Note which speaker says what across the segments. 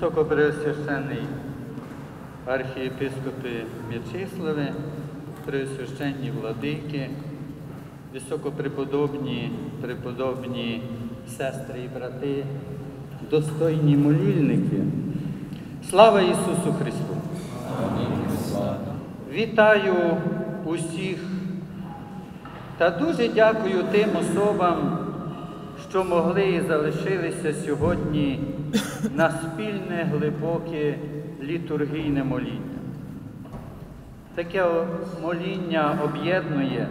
Speaker 1: Високопреосвященний архієпископи М'ячислави, преосвященні владики, високопреподобні, преподобні сестри і брати, достойні молільники. Слава Ісусу Христу! Вітаю усіх та дуже дякую тим особам, що могли і залишилися сьогодні на спільне глибоке літургійне моління. Таке моління об'єднує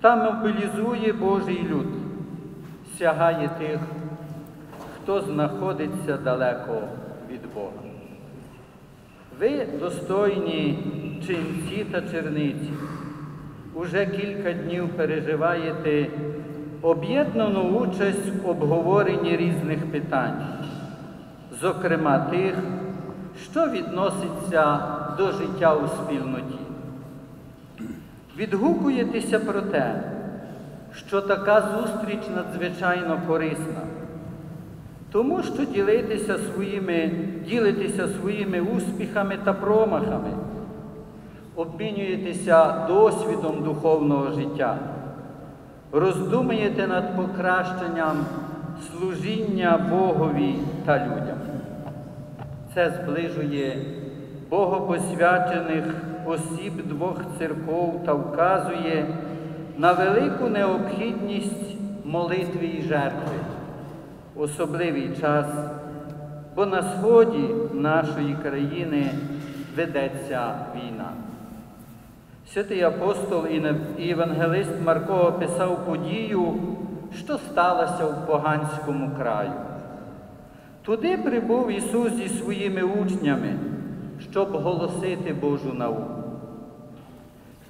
Speaker 1: та мобілізує Божий люд, сягає тих, хто знаходиться далеко від Бога. Ви, достойні ченці та черниці, уже кілька днів переживаєте об'єднану участь в обговоренні різних питань, зокрема тих, що відноситься до життя у спільноті. Відгукуєтеся про те, що така зустріч надзвичайно корисна, тому що ділитися своїми, ділитеся своїми успіхами та промахами, обмінюєтеся досвідом духовного життя роздумуєте над покращенням служіння Богові та людям. Це зближує богопосвячених осіб двох церков та вказує на велику необхідність молитви і жертви, особливий час, бо на сході нашої країни ведеться війна. Святий апостол і Євангелист Марко описав подію, що сталося в поганському краю. Туди прибув Ісус зі своїми учнями, щоб голосити Божу науку.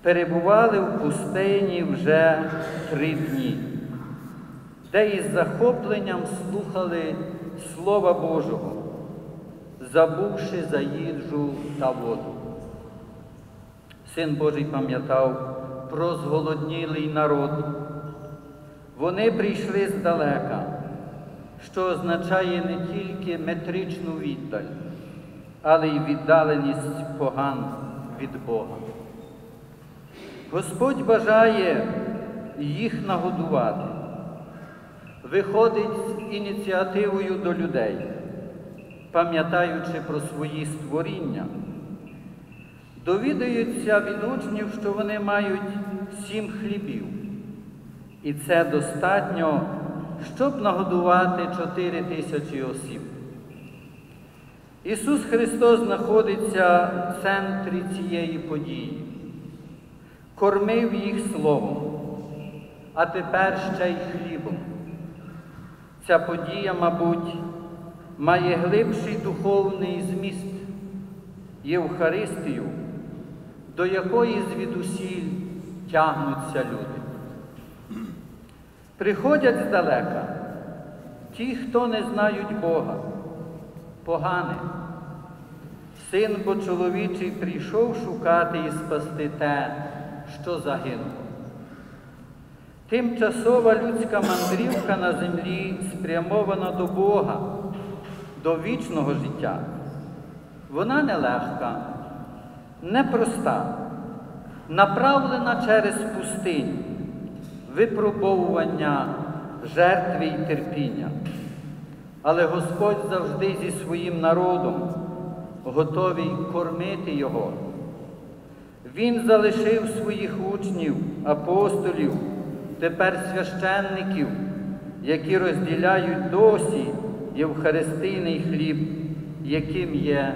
Speaker 1: Перебували в пустині вже три дні, де із захопленням слухали Слова Божого, забувши за їжу та воду. Син Божий пам'ятав про зголоднілий народ. Вони прийшли здалека, що означає не тільки метричну віддаль, але й віддаленість поган від Бога. Господь бажає їх нагодувати, виходить з ініціативою до людей, пам'ятаючи про свої створіння довідаються від учнів, що вони мають сім хлібів. І це достатньо, щоб нагодувати чотири тисячі осіб. Ісус Христос знаходиться в центрі цієї події, кормив їх Словом, а тепер ще й хлібом. Ця подія, мабуть, має глибший духовний зміст Євхаристію до якої звідусіль тягнуться люди. Приходять здалека ті, хто не знають Бога, погане. Син бо чоловічий прийшов шукати і спасти те, що загинуло. Тимчасова людська мандрівка на землі спрямована до Бога, до вічного життя. Вона нелегка непроста, направлена через пустиню, випробовування жертви і терпіння. Але Господь завжди зі своїм народом готовий кормити Його. Він залишив своїх учнів, апостолів, тепер священників, які розділяють досі Євхаристийний хліб, яким є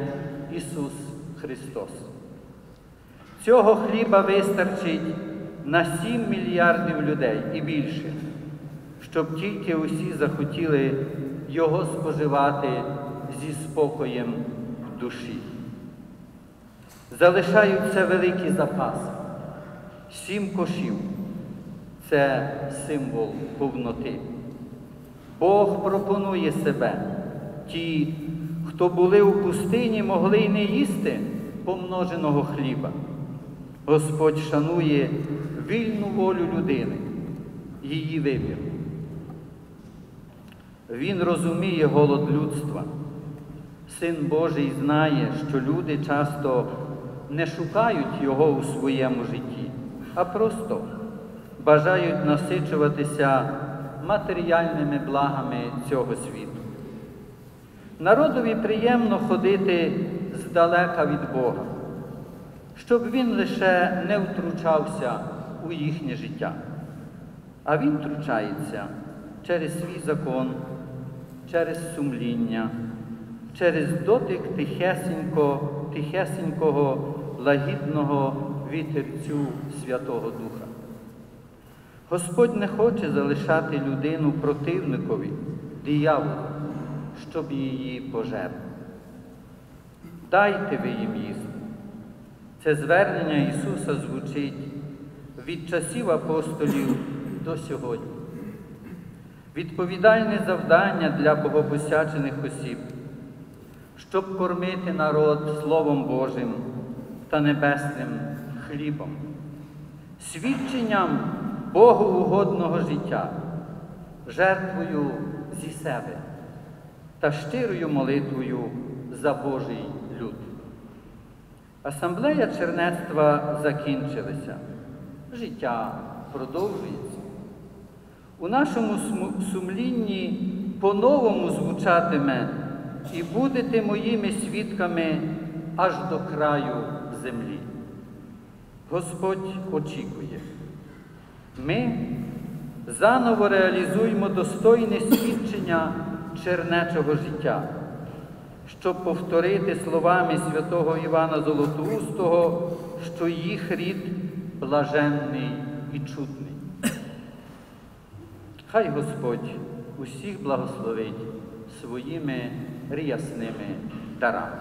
Speaker 1: Ісус Христос. Цього хліба вистачить на 7 мільярдів людей і більше, щоб тільки усі захотіли його споживати зі спокоєм душі. Залишаються великі запаси. Сім кошів це символ повноти. Бог пропонує себе. Ті, хто були у пустині, могли й не їсти помноженого хліба. Господь шанує вільну волю людини, її вибір. Він розуміє голод людства. Син Божий знає, що люди часто не шукають Його у своєму житті, а просто бажають насичуватися матеріальними благами цього світу. Народові приємно ходити здалека від Бога, щоб він лише не втручався у їхнє життя. А він втручається через свій закон, через сумління, через дотик тихесенько, тихесенького, лагідного вітерцю Святого Духа. Господь не хоче залишати людину противникові, дияволу, щоб її пожер. Дайте ви їм їсти. Це звернення Ісуса звучить від часів апостолів до сьогодні. Відповідальне завдання для богопосячених осіб, щоб кормити народ Словом Божим та небесним хлібом, свідченням Богу угодного життя, жертвою зі себе та щирою молитвою за Божий люд. Асамблея чернецтва закінчилася. Життя продовжується. У нашому сумлінні по-новому звучатиме і будете моїми свідками аж до краю землі. Господь очікує. Ми заново реалізуємо достойне свідчення чернечого життя, щоб повторити словами святого Івана Золотоустого, що їх рід блаженний і чудний. Хай Господь усіх благословить своїми рясними дарами.